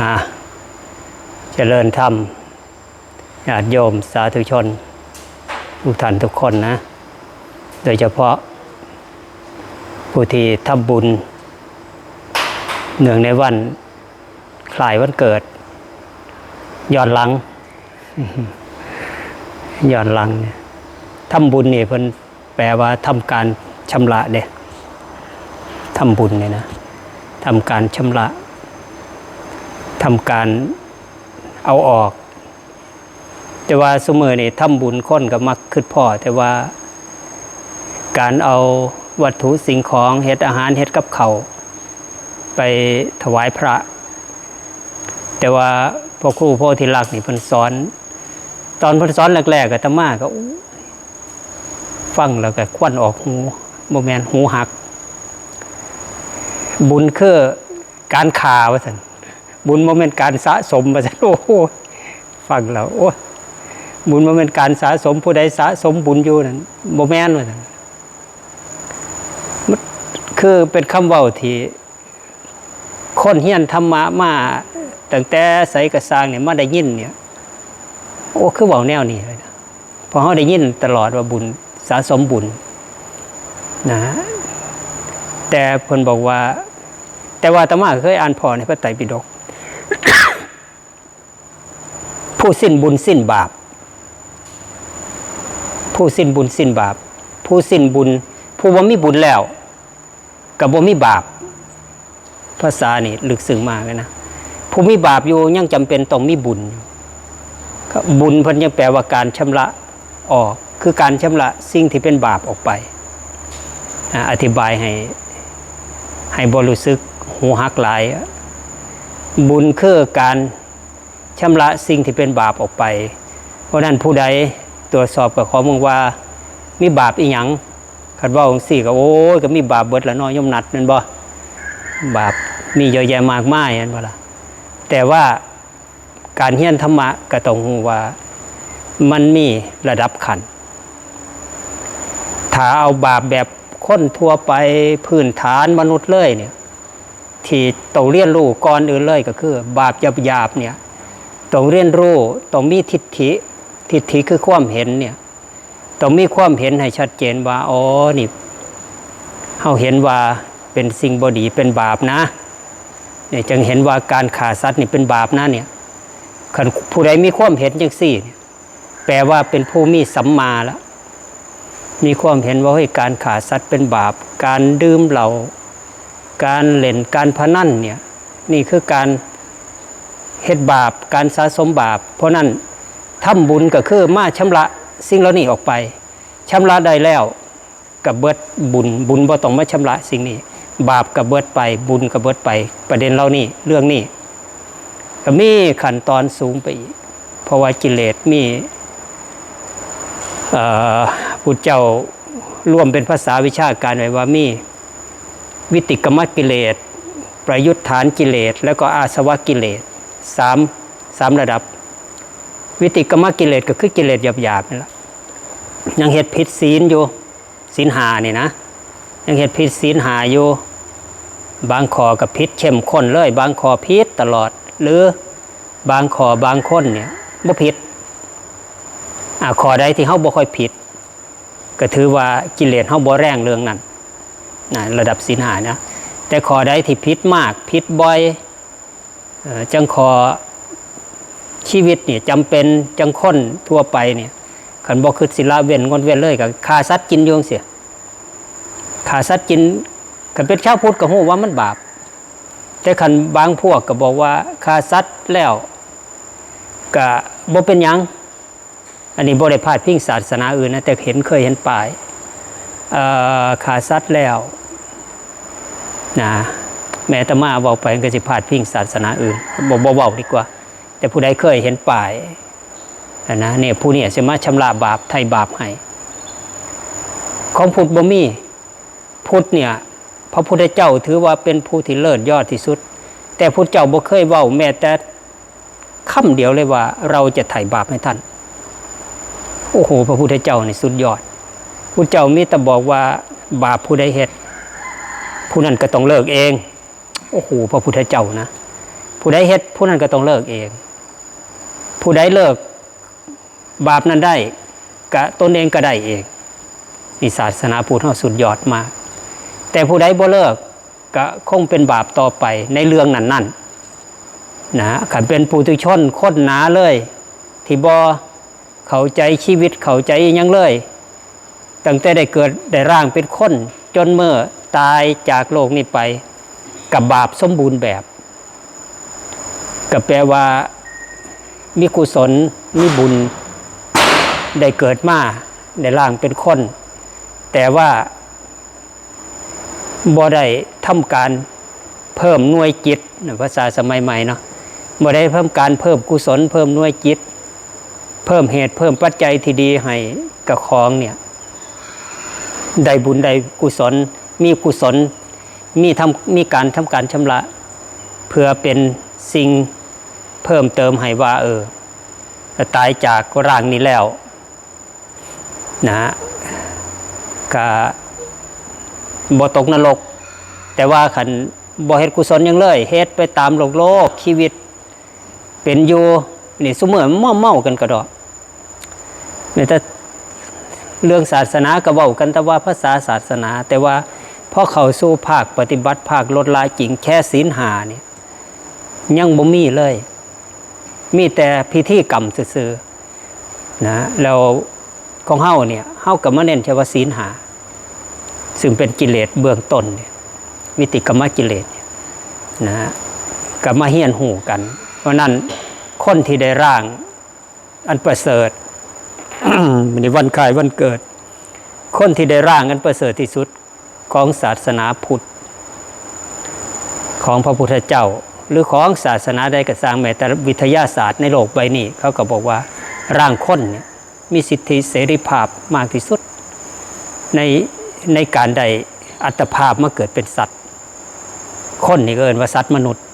อะเจริญธรรมญาติโยมสาธุชนทุกท่านทุกคนนะ โดยเฉพาะ ผู้ที่ทำบุญ เนื่องในวันคลายวันเกิดย้อนหลังย้อนหลังเนี่ยทำบุญนี่เพิ่นแปลว่าทำการชำระเด้ทำบุญเนี่ยนะทำการชำระ ทำการเอาออก แต่ว่าสมือนี่ทำบุญคนก็มักขึ้นพ่อ แต่ว่าการเอาวัตถุสิ่งของเฮ็ดอาหารเฮ็ดกับเขาไปถวายพระ แต่ว่าพ่อครูพ่อที่รักนี่พิ่นสอน ตอนพิ่นสอนแรกๆก็ตมาก็ฟังแล้วก็ควันออกหูบ่แมนหูหัก บุญคือการขาว่าซั่น บุญบ่แม่นการสะสมว่าซั่นโอ้โหฟังแล้วโอ้บุญบ่แม่นการสะสมผู้ใดสะสมบุญอยู่นั่นบ่แม่นว่าซั่นคือเป็นคำเว้าที่คนเฮียนธรรมะมาตั้งแต่ใสกระสางเนี่ยมาได้ยินเนี่ย โอ้คือเบาแนวนี้เลยนะพอเขาได้ยินตลอดว่าบุญสะสมบุญนะแต่เพิ่นบอกว่า แต่ว่าอาตมาเคยอ่านพอในพระไตรปิฎก ผู้สิ้นบุญสิ้นบาป ผู้สิ้นบุญสิ้นบาป ผู้สิ้นบุญ ผู้ว่ามีบุญแล้วกับบ่มีบาป ภาษานี่ลึกซึ้งมากเลยนะผู้มีบาปอยู่ยังจำเป็นต้องมีบุญก็บุญเพิ่นยังแปลว่าการชำระออก คือการชำระสิ่งที่เป็นบาปออกไปอ่าอธิบายให้ให้บรู้สึกหูหักหลาย บุญคือการ ชำระสิ่งที่เป็นบาปออกไป เพราะนั้นผู้ใดตรวจสอบกับข้อมูลว่า มีบาปอีหยังคันว่าองค์สี่ก็โอ้ยก็มีบาปเบิดละน้อยยมนัดแมันบ่บาปมีเยอะแยะมากมายนั่นว่าล่ะแต่ว่าการเฮียนธรรมะก็ต้องว่ามันมีระดับขันถ้าเอาบาปแบบค้นทั่วไปพื้นฐานมนุษย์เลยเนี่ยที่ต้องเรียนรู้ก่อนอื่นเลยก็คือ บาปหยาบๆเนี่ย ต้องเรียนรู้ต้องมีทิฏฐิ ทิฏฐิคือความเห็นเนี่ยต้องมีความเห็นให้ชัดเจนว่าอ๋อนี่เราเห็นว่าเป็นสิ่งบดีเป็นบาปนะเนี่ยจึงเห็นว่าการฆ่าสัตว์นี่เป็นบาปนะเนี่ยคันผู้ใดมีความเห็นจังสี่ แปลว่าเป็นผู้มีสัมมาแล้วมีความเห็นว่าเฮ้ยการฆ่าสัตว์เป็นบาป การดื่มเหล้าการเล่นการพนันเนี่ยนี่คือการ เฮ็ดบาปการสะสมบาป เพราะนั้นทำบุญก็คือมาชำระสิ่งเหล่านี้ออกไปชำระได้แล้วกับเบิดบุญบุญบ่ต้องมาชำระสิ่งนี้ บาปกับเบิดไปบุญกับเบิดไปประเด็นเรานี่เรื่องนี้ก็มีขั้นตอนสูงไปอีกเพราะว่ากิเลสมีเอ่อพุทธเจ้าร่วมเป็นภาษาวิชาการไว้ว่ามีวิติกรรมกิเลส ประยุทธฐานกิเลส แล้วก็อาสวะกิเลส สามสามระดับ วิติกรรมกิเลสก็คือกิเลสหยาบๆนี่แหละยังเหตุผิดศีลอยู่ศีลหานี่นะ ยังเหตุผิดศีลหาอยู่ บางขอกับพิษเข้มข้นเลย บางขอพิษตลอด หรือบางขอบางคนเนี่ยบ่ผิดอ่าข้อใดที่เฮาบ่ค่อยผิด ก็ถือว่ากิเลสเฮาบ่แรงเรื่องนั้นนะระดับศีลหานะแต่ข้อใดที่ผิดมากผิดบ่อย จังขอชีวิตเนี่ยจำเป็นจังค้นทั่วไปเนี่ยคันบ่คือศิลาเว้นงดเว้นเลยก็ฆ่าสัตว์กินอยวงเสียฆ่าสัตว์กินคันเป็นชาวพุทธก็ฮู้ว่ามันบาป แต่คันบางพวกก็บอกว่าฆ่าสัตว์แล้วก็บ่เป็นยัง อันนี้บริพาดพิงศาสนาอื่นนะแต่เห็นเคยเห็นป้ายขาซัดแล้วนะ แม่ตมาเบอกไปก็สิพาดพิงศาสนาอื่นบอกเบาๆดีกว่า แต่ผู้ใดเคยเห็นป้ายนะเนี่ยผู้เนี่ยสามารถชำระบาปไทยบาปให้ของพุทธบ่มีพุทธเนี่ยพระพุทธเจ้าถือว่าเป็นผู้ที่เลิศยอดที่สุด แต่พุทธเจ้าบ่เคยเว้าแม้แต่คำเดียวเลยว่าเราจะไถ่บาปให้ท่าน โอ้โห พระพุทธเจ้านี่สุดยอดพุทธเจ้ามีแต่บอกว่าบาปผู้ใดเหตุผู้นั้นก็ต้องเลิกเอง โอ้โหพระพุทธเจ้านะ ผู้ใดเฮ็ดผู้นั้นก็ต้องเลิกเอง ผู้ใดเลิกบาปนั้นได้กะตนเองก็ได้เองนี่ศาสนาพุทธเราสุดยอดมาก แต่ผู้ใดบ่เลิกก็คงเป็นบาปต่อไปในเรื่องนั้นนั่นนะขันเป็นปุถุชนค้นหนาเลย ที่บอเข้าใจชีวิตเข้าใจยังเลย ตั้งแต่ได้เกิดได้ร่างเป็นคนจนเมื่อตายจากโลกนี้ไป กับบาปสมบูรณ์แบบก็แปลว่ามีกุศลมีบุญได้เกิดมาได้ร่างเป็นคน แต่ว่าบ่ได้ทำการเพิ่มหน่วยจิตนภาษาสมัยใหม่เนาะบ่ได้เพิ่มการเพิ่มกุศล เพิ่มหน่วยจิต เพิ่มเหตุเพิ่มปัจจัยที่ดีให้กับของเนี่ยได้บุญได้กุศลมีกุศล มีทำมีการทำการชำระ เพื่อเป็นสิ่งเพิ่มเติมให้ว่าเออตายจากร่างนี้แล้วนะฮะก็บ่ตกนรก แต่ว่าขันบ่เฮ็ดกุศลยังเลยเฮ็ดไปตามโลกโลกชีวิต เป็นอยู่นี่สมมติเมาเมากันก็ดอกนี่แต่เรื่องศาสนาก็เว้ากันแต่ว่าภาษาศาสนา แต่ว่า พอเขาสู่ภาคปฏิบัติภาคลดละจริงแค่ศีลหาเนี่ยยังบ่มีเลย มีแต่พิธีกรรมซื่อๆนะแล้วของเฮาเนี่ยเฮากับมาเน้นเฉพาะศีลหา ซึ่งเป็นกิเลสเบื้องต้นเนี่ยวิติกรรมกิเลสนะฮะกับมาเฮียนหูกัน เพราะนั้นคนที่ได้ร่างอันประเสริฐในวันคล้ายวันเกิด คนที่ได้ร่างอันประเสริฐที่สุด ของศาสนาพุทธ ของพระพุทธเจ้า หรือของศาสนาใดก็สร้างแม้แต่วิทยาศาสตร์ในโลกใบนี้ เขาก็บอกว่าร่างคนเนี่ยมีสิทธิเสรีภาพมากที่สุด ในในการได้อัตภาพมาเกิดเป็นสัตว์ คนนี่ก็เอินว่าสัตว์มนุษย์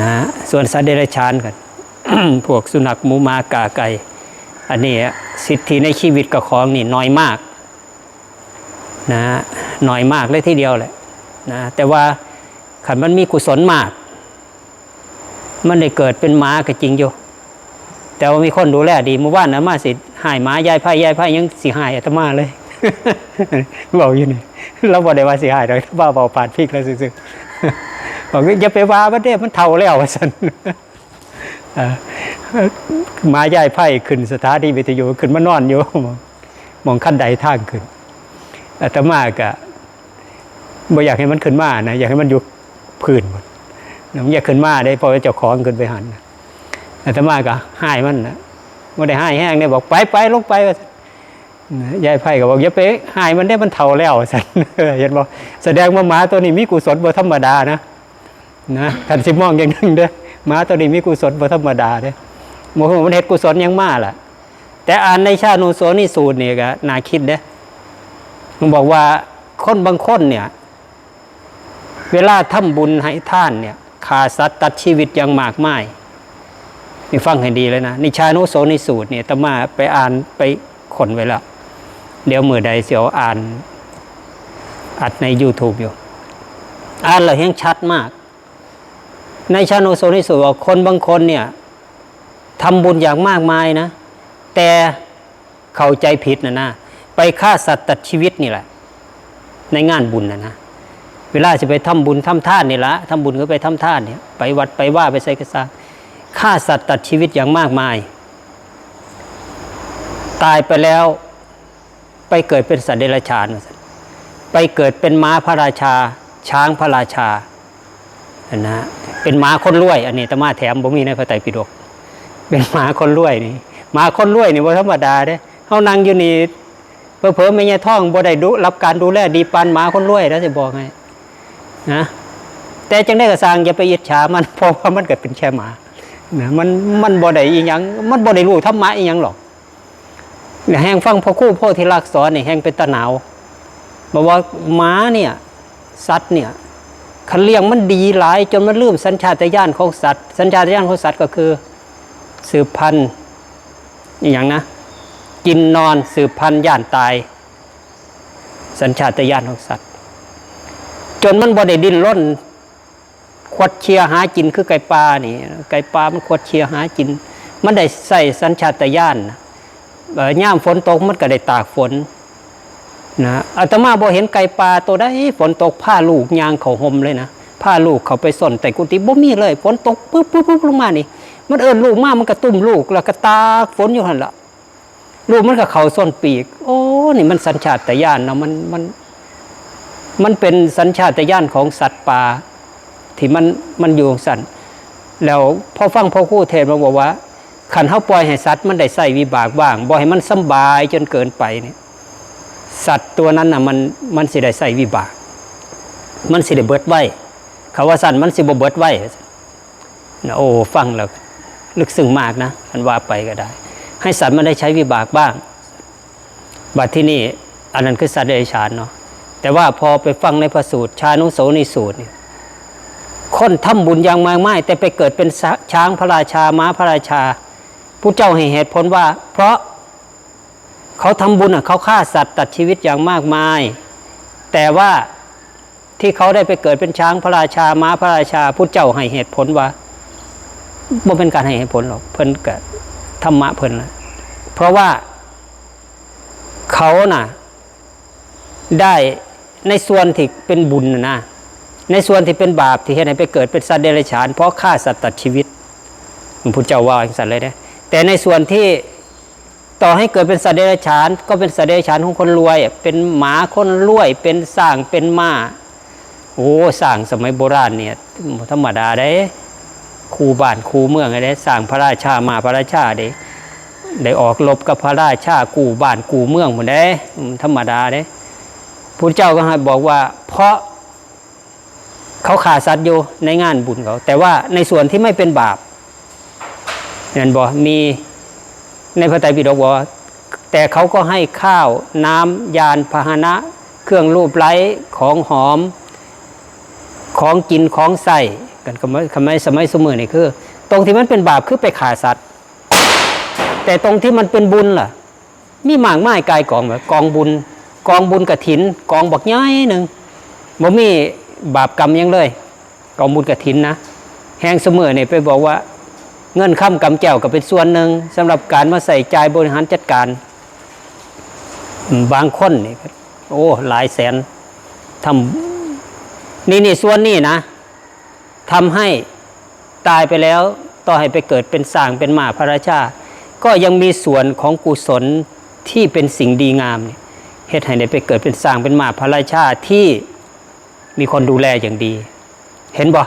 นะส่วนสัตว์เดรัจฉานกันพวกสุนัขหมูมากาไก่อันนี้สิทธิในชีวิตกับของนี่น้อยมาก นะฮะน้อยมากเลยทีเดียวแหละนะแต่ว่าขันมันมีกุศลมาก มันได้เกิดเป็นม้าก็จริงอยู่ แต่ว่ามีคนดูแลดีเมื่อวานนะมาสิหายหมายายไพ่ยายไพ่ยังสิหายอาตมาเลยบอกอยู่นี่เราบอกได้ว่าสิหายเราบ้าเบาผ่านพริกแล้วซึ้งบอกว่าอย่าไปว่ามันเด้มันเท่าแล้วสันเอ่อหมายายไพ่ขึ้นสถานีวิทยุขึ้นมานอนอยู่มองมองขั้นใดทางขึ้น อาตมาก็บ่อยากให้มันขึ้นมานะอยากให้มันอยู่พื้นหมดมันอยากขึ้นมาได้เพอเจ้าของขึ้นไปหันอาตมาก็ให้มันนะไม่ได้ให้แห้งเนี่ยบอกไปไปลงไปนะยายไพ่ก็บอกอย่าไปให้มันได้มันเท่าแล้วสันเห็นบอกแสดงว่าหมาตัวนี้มีกุศลบ่ธรรมดานะนะท่านสิมองอย่างนึงเด้อหมาตัวนี้มีกุศลบ่ธรรมดาเด้อโมโหมันเฮ็ดกุศลยังมาล่ะ แต่อ่านในชาโนโซนี่สูตรนี่ก็น่าคิดเด้อ มันบอกว่าคนบางคนเนี่ย เวลาทำบุญให้ท่านเนี่ยขาสัตว์ตัดชีวิตอย่างมากมายนี่ฟังให้ดีเลยนะนิชานุโสนิสูตรเนี่ยตมาไปอ่านไปขนไว้แล้วเดี๋ยวมือใดเสียวอ่าน อัดใน YouTube อยู่ อ่านแล้วยังชัดมาก ในชานโสนิสูตรบอกคนบางคนเนี่ยทำบุญอย่างมากมายนะ แต่เข้าใจผิดนะนะ ไปฆ่าสัตว์ตัดชีวิตนี่แหละ ในงานบุญนะนะเวลาจะไปทำบุญทำท่านนี่ละทำบุญก็ไปทำท่านเนี่ยไปวัดไปว่าไปใส่กระซาฆ่าสัตว์ตัดชีวิตอย่างมากมาย ตายไปแล้วไปเกิดเป็นสัตว์เดรัจฉานไปเกิดเป็นม้าพระราชา ช้างพระราชานนะเป็นม้าคนรวย อันนี้ตมาแถมบ่มีในพระไตรปิฎกเป็นม้าคนรวยนี่ม้าคนรวยนี่บ่ธรรมดาเด้เฮานั่งอยู่นี่ เผลอๆไม่ใช่ท้องบ่ได้ดูรับการดูแลดีปานหมาคนรวยแล้วสิบอกให้นะแต่จังได้กระสร้างอย่าไปอิจฉามันเพราะว่ามันเกิดเป็นแค่หมานะมันมันบ่ได้อีหยัง มันบ่ได้รู้ธรรมะอีหยังหรอกเนี่ยแห่งฟังพ่อคู่พ่อที่รักสอนเนี่ยแห่งเป็นตะหนาวบอกว่าหมาเนี่ยสัตว์เนี่ยคันเลี้ยงมันดีหลาย จนมันลืมสัญชาตญาณของสัตว์ สัญชาตญาณของสัตว์ก็คือ สืบพันธุ์อหย่างนะ กินนอนสืบพันธุ์ย่านตาย สัญชาตญาณของสัตว์ จนมันบ่ได้ดิ้นร่นขวดเชียร์หากินคือไก่ปลานี่ ไก่ปลามันขวดเชียร์หากิน มันได้ใส่สัญชาตญาณนะเอ่อย่ามฝนตกมันก็ได้ตากฝนนะอาตมาบ่เห็นไก่ปลาตัวได้ฝนตกผ้าลูกยางเขาห่มเลยนะผ้าลูกเขาไปส่นแต่กุฏิบ่มีเลย ฝนตกปุ๊บปุ๊บปุ๊บลงมานี่ มันเอินลูกมามันก็ตุ้มลูกแล้วก็ตากฝนอยู่หันละ ลูกมันก็เขาส้นปีก โอ้ นี่มันสัญชาตญาณนะมันมัน มันเป็นสัญชาตญาณของสัตว์ป่าที่มันมันอยู่ของสันแล้วพอฟังพ่อคู่เทศมาบอกว่าขันเขาปล่อยให้สัตว์มันได้ใส่วิบากบ้างบ่ให้มันสบายจนเกินไปเนี่ยสัตว์ตัวนั้นน่ะมันมันสิได้ใส่วิบาก มันสิได้เบิดไว้เขาว่าสันมันสิบ่เบิดไว้นะโอ้ฟังแล้วลึกซึ้งมากนะมันว่าไปก็ได้ ให้สัตว์มันได้ใช้วิบากบ้าง บัดที่นี่อันนั้นคือสัตว์เดรัจฉานเนาะแต่ว่าพอไปฟังในพระสูตรชานุโสนิสูตรเนี่ยคนทำบุญอย่างมากมายแต่ไปเกิดเป็นช้างพระราชาม้าพระราชาผู้เจ้าให้เหตุผลว่า เพราะเขาทำบุญอะเขาฆ่าสัตว์ตัดชีวิตอย่างมากมาย แต่ว่าที่เขาได้ไปเกิดเป็นช้างพระราชาม้าพระราชาผู้เจ้าให้เหตุผลว่าบ่เป็นการให้เหตุผลหรอกเพิ่นกับ ธรรมะเพิ่นนะเพราะว่าเขาน่ะ ได้ในส่วนที่เป็นบุญนะในส่วนที่เป็นบาปที่เห็นให้ไปเกิดเป็นสัตว์เดรัจฉาน เพราะฆ่าสัตว์ตัดชีวิตมันพุทธเจ้าว่าอย่างสัตว์เลยนะแต่ในส่วนที่ต่อให้เกิดเป็นสัตว์เดรัจฉาน ก็เป็นสัตว์เดรัจฉานของคนรวย เป็นหมาคนรวย เป็นสร้างเป็นม้าโอ้สร้างสมัยโบราณเนี่ยธรรมดาได้ คูบ้านคูเมืองอะไรสร้างพระราชามาพระราชาเด้ได้ออกรบกับพระราชากูบ้านกูเมืองหมดเด้ธรรมดาเด้พุทธเจ้าก็ให้บอกว่า เพราะเขาขาดสัตว์อยู่ในงานบุญเขาแต่ว่าในส่วนที่ไม่เป็นบาปนั่นบอกมีในพระไตรปิฎกบอกว่าแต่เขาก็ให้ข้าวน้ำยานพาหนะ เครื่องรูปไล้ของหอม ของกินของใส่ กันคำว่าคำว่าสมัยสมือนี่คือ ตรงที่มันเป็นบาปคือไปขาสัตว์ แต่ตรงที่มันเป็นบุญล่ะ มีหมากไม้กายกองแบบกองบุญ กองบุญกระถิน กองบักย้ายหนึ่งบ่มีบาปกรรมยังเลย กองบุญกระถินนะแห่งเสมอเนี่ยไปบอกว่า เงินค้ำกำแก้วก็เป็นส่วนหนึ่งสำหรับการมาใส่ใจบริหารจัดการ บางคนนี่ก็โอ้หลายแสนทำนี่นี่ส่วนนี่นะ ทำให้ตายไปแล้วต่อให้ไปเกิดเป็นสร้างเป็นหมาพระราชา ก็ยังมีส่วนของกุศลที่เป็นสิ่งดีงามเนี่ยเฮ็ดให้ได้ไปเกิดเป็นสร้างเป็นหมาพระราชาที่มีคนดูแลอย่างดี เห็นบ่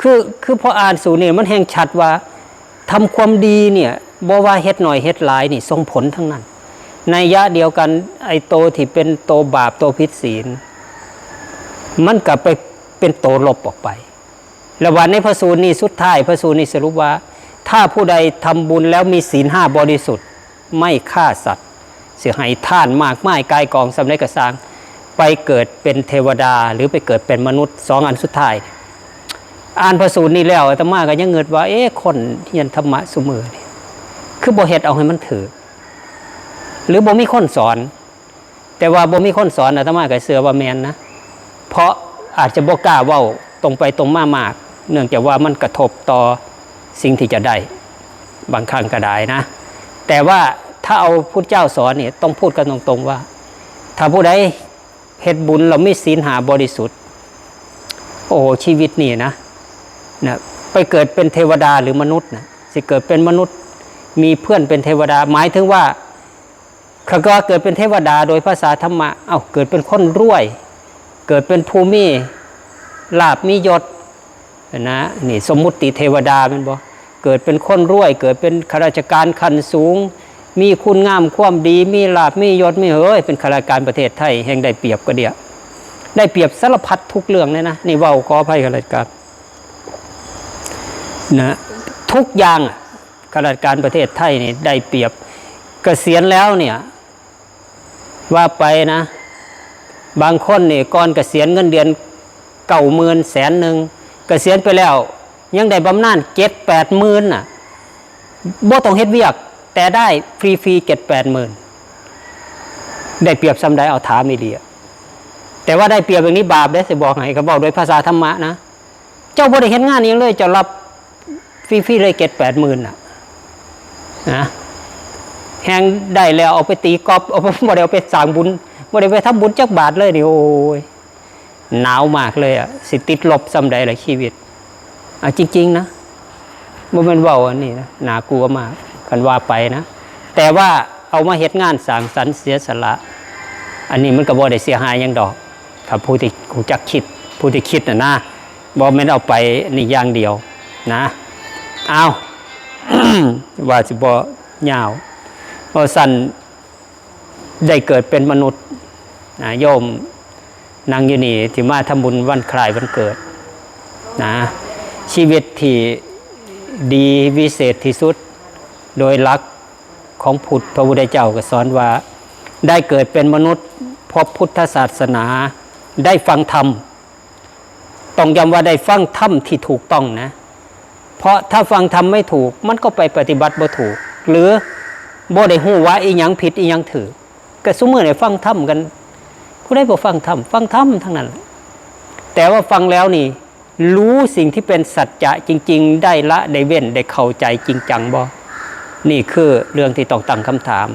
คือคือพออ่านสูตรนี่มันแห่งชัดว่าทำความดีเนี่ยบ่ว่าเฮ็ดหน่อยเฮ็ดหลายนี่ส่งผลทั้งนั้น ในยะเดียวกันไอ้โตที่เป็นโตบาปโตพิษศีล มันกลับไปเป็นโตลบออกไป แล้ววันในพระสูตรนี้สุดท้ายพระสูตรนี้สรุปว่า ถ้าผู้ใดทำบุญแล้วมีศีลห้าบริสุทธิ์ ไม่ฆ่าสัตว์ เสียหายท่านมากไม้กายกองสำเร็จกระสางไปเกิดเป็นเทวดาหรือไปเกิดเป็นมนุษย์สองอันสุดท้าย อ่านพระสูตรนี้แล้วอาตมาก็ยังเงิดว่า เอ๊ะคนที่ยันธรรมะสุมือนี่คือบ่เฮ็ดเอาให้มันถือ หรือบ่มีคนสอน แต่ว่าบ่มีคนสอนอาตมาก็เสือว่าแมนนะ เพราะอาจจะบ่กล้าเว้าตรงไปตรงมามาก เนื่องจากว่ามันกระทบต่อสิ่งที่จะได้บางครั้งก็ได้นะ แต่ว่าถ้าเอาพุทธเจ้าสอนเนี่ยต้องพูดกันตรงๆว่า ถ้าผู้ใดเฮ็ดบุญเราไม่ศีลหาบริสุทธิ์ โอ้ชีวิตนี่นะนะไปเกิดเป็นเทวดาหรือมนุษย์นะสิเกิดเป็นมนุษย์มีเพื่อนเป็นเทวดาหมายถึงว่าเขาก็เกิดเป็นเทวดาโดยภาษาธรรมะเอา้าเกิดเป็นคนรวย เกิดเป็นภูมิลาบมียศ นะนี่สมมุติเทวดาเป็นบ่เกิดเป็นคนรวย เกิดเป็นข้าราชการขั้นสูง มีคุณงามความดีมีลาบมียศมีเฮ้ยเป็นข้าราชการประเทศไทยแห่งได้เปรียบก็เดียวได้เปรียบสารพัดทุกเรื่องเลยนะนี่เว่าขอภัยข้าราชการนะทุกอย่างข้าราชการประเทศไทยนี่ได้เปรียบเกษียณแล้วเนี่ยว่าไปนะ บางคนนี่ก่อนเกษียณเงินเดือนเก่าหมื่นแสนหนึ่ง เกษียณไปแล้ว ยังได้บำนาญเจ็ดแปดหมื่นน่ะบ่ต้องเฮ็ดเวียก แต่ได้ฟรีฟรีเจ็ดแปดหมื่นได้เปรียบซ้ำได้เอาถามนี่ดีอะแต่ว่าได้เปรียบอย่างนี้บาปได้สิบอกให้เขาบอกโดยภาษาธรรมะนะ เจ้าบริเห็นงานนี้เลยจะรับฟรีๆเลยเก็ตแปดหมื่นอะนะแหงได้แล้วเอาไปตีกอบเอาไปบ่ได้เอาไปสร้างบุญบ่ได้ไปทำบุญจักบาทเลยนี่โอ้ย หนาวมากเลยอะสิติดลบซ้ำใดหลายชีวิตอะจริง ๆ นะมันเว้าอันนี้นะน่ากลัวมากกันว่าไปนะ แต่ว่าเอามาเฮ็ดงานสางสรรเสียสละ อันนี้มันก็บ่ได้เสียหายยังดอกถ้าผู้ที่รู้จักคิด ผู้ที่คิดนะนะบ่แม่นเอาไปนี่อย่างเดียวนะเอาว่าสิบ่ยาวเพราะสั่นได้เกิดเป็นมนุษย์นะโยม นางอยู่นี่ที่มาทำบุญวันคล้ายวันเกิดนะชีวิตที่ดีวิเศษที่สุด โดยหลักของพุทธพระพุทธเจ้าก็สอนว่า ได้เกิดเป็นมนุษย์พบพุทธศาสนา ได้ฟังธรรมต้องย้ำว่าได้ฟังธรรมที่ถูกต้องนะ เพราะถ้าฟังธรรมไม่ถูก มันก็ไปปฏิบัติบ่ถูก หรือบ่ได้หูว่าอีหยังผิดอีหยังถือก็สมมือได้ฟังธรรมกัน ผู้ใดบ่ฟังธรรมฟังธรรมทั้งนั้น แต่ว่าฟังแล้วนี่ รู้สิ่งที่เป็นสัจจะจริง ๆ ได้ละได้เว้นได้เข้าใจจริงจังบ่นี่คือเรื่องที่ต้องตั้งคำถาม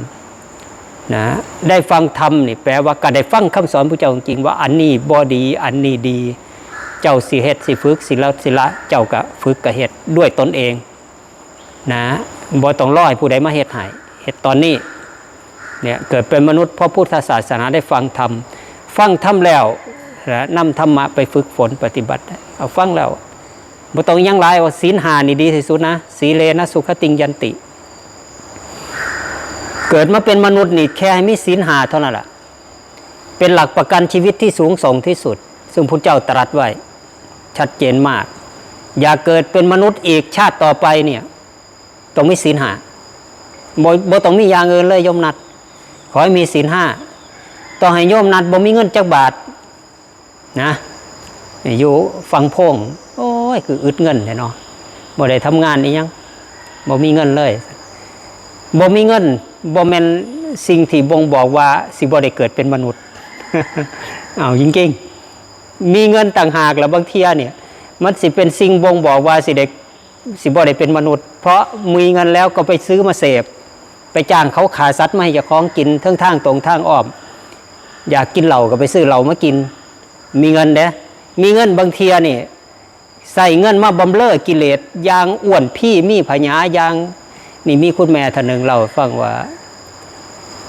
นะได้ฟังธรรมนี่แปลว่าก็ได้ฟังคำสอนพระเจ้าจริงว่าอันนี้บอดี อันนี้ดี เจ้าสิเฮ็ดสิฝึกสิละสิละเจ้าก็ฝึกก็เฮ็ดด้วยตนเองนะบ่ต้องรอให้ผู้ใดมาเฮ็ดให้เฮ็ดตอนนี้เนี่ยเกิดเป็นมนุษย์เพราะพุทธศาสนาได้ฟังธรรม ฟังธรรมแล้วนะนำธรรมะไปฝึกฝนปฏิบัติ เอาฟังแล้วบ่ต้องยังหลายว่าศีลหานี่ดีที่สุดนะสีเลนะสุขติงยันติ เกิดมาเป็นมนุษย์นี่แค่ให้มีศีลหาเท่านั้นแหละเป็นหลักประกันชีวิตที่สูงส่งที่สุด ซึ่งพระเจ้าตรัสไว้ ชัดเจนมาก อย่าเกิดเป็นมนุษย์อีกชาติต่อไปเนี่ยต้องมีศีลหาบ่บ่ต้องมีอย่างอื่นเลยยมนัด ขอให้มีศีลห้า ต้อให้โยมนัดบ่มีเงินจักบาทนะอยู่ฟังพงโอ้ยคืออึดเงินเลยเนาะบ่ได้ทำงานนี่ยังบ่มีเงินเลยบ่มีเงินบ่แม่นสิ่งที่บ่งบอกว่าสิบ่ได้เกิดเป็นมนุษย์เอาจริงๆมีเงินต่างหากแล้วบางเทียเนี่ย มันสิเป็นสิ่งบ่งบอกว่าสิได้สิบ่ได้เป็นมนุษย์ เพราะมีเงินแล้วก็ไปซื้อมาเสพ ไปจ้างเขาขาสัตว์มาให้เจ้าของกินทั้งทางตรงทางอ้อม อยากกินเหล้าก็ไปซื้อเหล้ามากิน มีเงินเด้มีเงินบางเทียนี่ใส่เงินมาบำเรอกิเลสยางอ้วนพี่มีพญายางนี่มีคุณแม่ท่านหนึ่งเราฟังว่า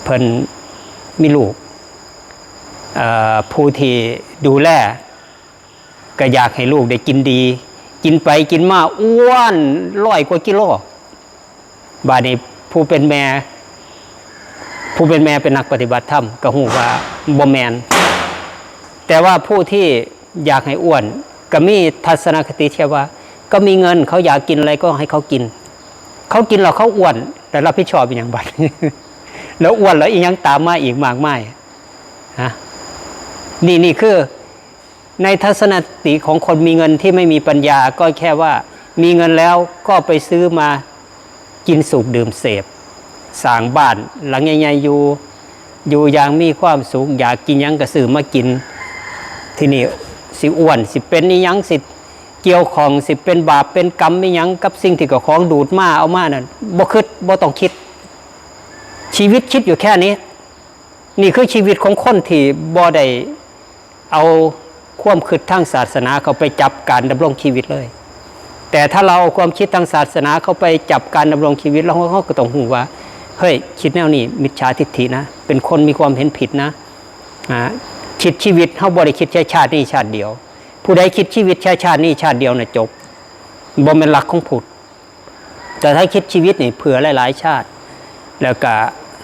เพิ่นมีลูกผู้ที่ดูแลก็อยากให้ลูกได้กินดี กินไปกินมาอ้วนร้อยกว่ากิโลบาดนี้ผู้เป็นแม่ ผู้เป็นแม่เป็นนักปฏิบัติธรรมก็หูว่าบ่แมน แต่ว่าผู้ที่อยากให้อ้วน ก็มีทัศนคติเชื่อว่า ก็มีเงินเขาอยากกินอะไรก็ให้เขากิน เขากินแล้วเขาอ้วน แต่รับผิดชอบเป็นอย่างบัดแล้วอ้วนแล้วอีกยังตามมาอีกมากมายฮะนี่นี่คือในทัศนคติของคนมีเงินที่ไม่มีปัญญาก็แค่ว่ามีเงินแล้วก็ไปซื้อมากินสูบดื่มเสพ สร้างบ้านหลังใหญ่ๆอยู่อยู่อย่างมีความสุขอยากกินยังกระสือมากิน ที่นี่สิอ้วน สิเป็นนี่ยังสิเกี่ยวของสิเป็นบาปเป็นกรรมไม่ยังกับสิ่งที่กับของดูดมาเอามานั่นบ่คิดบ่ต้องคิด ชีวิตคิดอยู่แค่นี้ นี่คือชีวิตของคนที่บ่ได้เอาความคิดทางศาสนาเขาไปจับการดำรงชีวิตเลย แต่ถ้าเราเอาความคิดทางศาสนาเขาไปจับการดำรงชีวิตแล้วเขาก็ต้องหูว่า เฮ้ยคิดแนวนี้มิจฉาทิฏฐินะ เป็นคนมีความเห็นผิดนะอ่าคิดชีวิตเขาบริคิดแค่ชาตินี้ชาติเดียว ผู้ใดคิดชีวิตแค่ชาตินี้ชาติเดียวนะจบบ่เป็นหลักของผุด แต่ถ้าคิดชีวิตนี่เผื่อหลาย ๆ ชาติ แล้วก็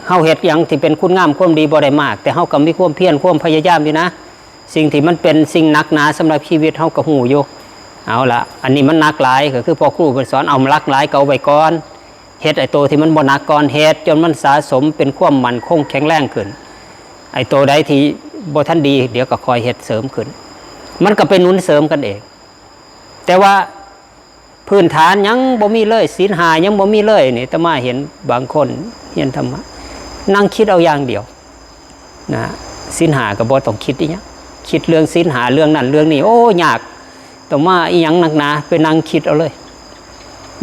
เฮาเฮ็ดหยังที่เป็นคุณงามความดีบ่ได้มาก แต่เฮาก็มีความเพียรความพยายามอยู่นะ สิ่งที่มันเป็นสิ่งหนักหนาสำหรับชีวิตเฮาก็หูอยู่เอาละอันนี้มันหนักหลายก็คือพอครูเพิ่นสอนเอามาลักหลายเกเอาไว้ก่อน เฮ็ดไอ้ตัวที่มันบนักก่อนเฮ็ดจนมันสะสมเป็นความมันคงแข็งแรงขึ้น ไอ้ตัวใดที่บ่ทันดี เดี๋ยวก็คอยเฮ็ดเสริมขึ้น มันก็เป็นนุนเสริมกันเอง แต่ว่าพื้นฐานยังบ่มีเลยศีลหายังบ่มีเลยนี่ต่มาเห็นบางคนเรียนธรรมะนั่งคิดเอาอย่างเดียวนะศีลหาก็บ่ต้องคิดอีหยังคิดเรื่องศีลหาเรื่องนั้นเรื่องนี้โอ้ยากต้อมาอีหยังหนักหนาไปนั่งคิดเอาเลย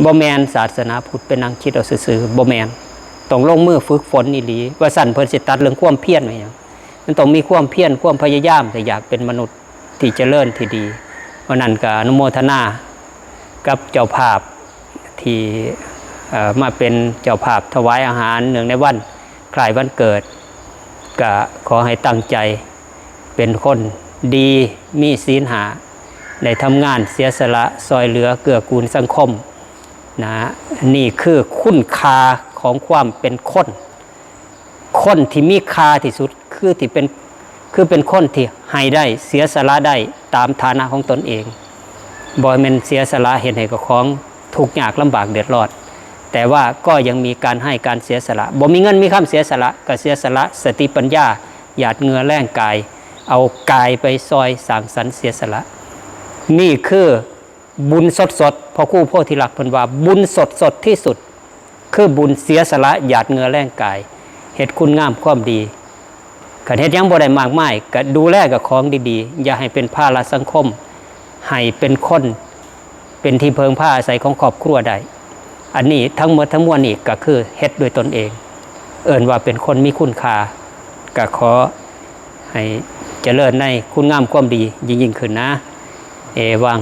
บ่แมนศาสนาพุทธไปนั่งคิดเอาซื่อๆบ่แมนต้องลงมือฝึกฝนอีหลีว่าสั่นเพิ่นสิตัดเรื่องความเพียรไว้หยังมันต้องมีความเพียรความพยายามแต่อยากเป็นมนุษย์ที่เจริญที่ดีเพราะนั้นก็อนุโมทนากับเจ้าภาพที่มาเป็นเจ้าภาพถวายอาหารเนื่งในวันคล้ายวันเกิดก็ขอให้ตั้งใจเป็นคนดีมีศีลหาในทำงานเสียสละซอยเหลือเกื้อกูลสังคม นะนี่คือคุณค่าของความเป็นคนคนที่มีค่าที่สุดคือที่เป็นคือเป็นคนที่ให้ได้เสียสละได้ตามฐานะของตนเองบอยเมนเสียสละเห็นให้กับของถูกยากลำบากเดือดร้อนแต่ว่าก็ยังมีการให้การเสียสละบ่มีเงินมีคำเสียสละก็เสียสละสติปัญญาหยาดเงือแรงกาย เอากายไปซอยสร้างสรรค์เสียสละ นี่คือ บุญสดสดพอคู่โพธิลักเพันว่า บุญสดสดที่สุด คือบุญเสียสละหยาดเงื่อแรงกายเหตุคุณงามความดีขันเหตุยังบ่ได้มากมายก็ดูแลกับของดีๆ อย่าให้เป็นภาระสังคม ให้เป็นคนเป็นที่เพิงผ้าอาศัยของครอบครัวได้อันนี้ทั้งหมดทั้งมวลนี่ก็คือเฮ็ดโดวยตนเอง เอิ่นว่าเป็นคนมีคุณค่าก็ขอให้เจริญในคุณงามความดียิ่งยิ่งขึ้นนะ เอวัง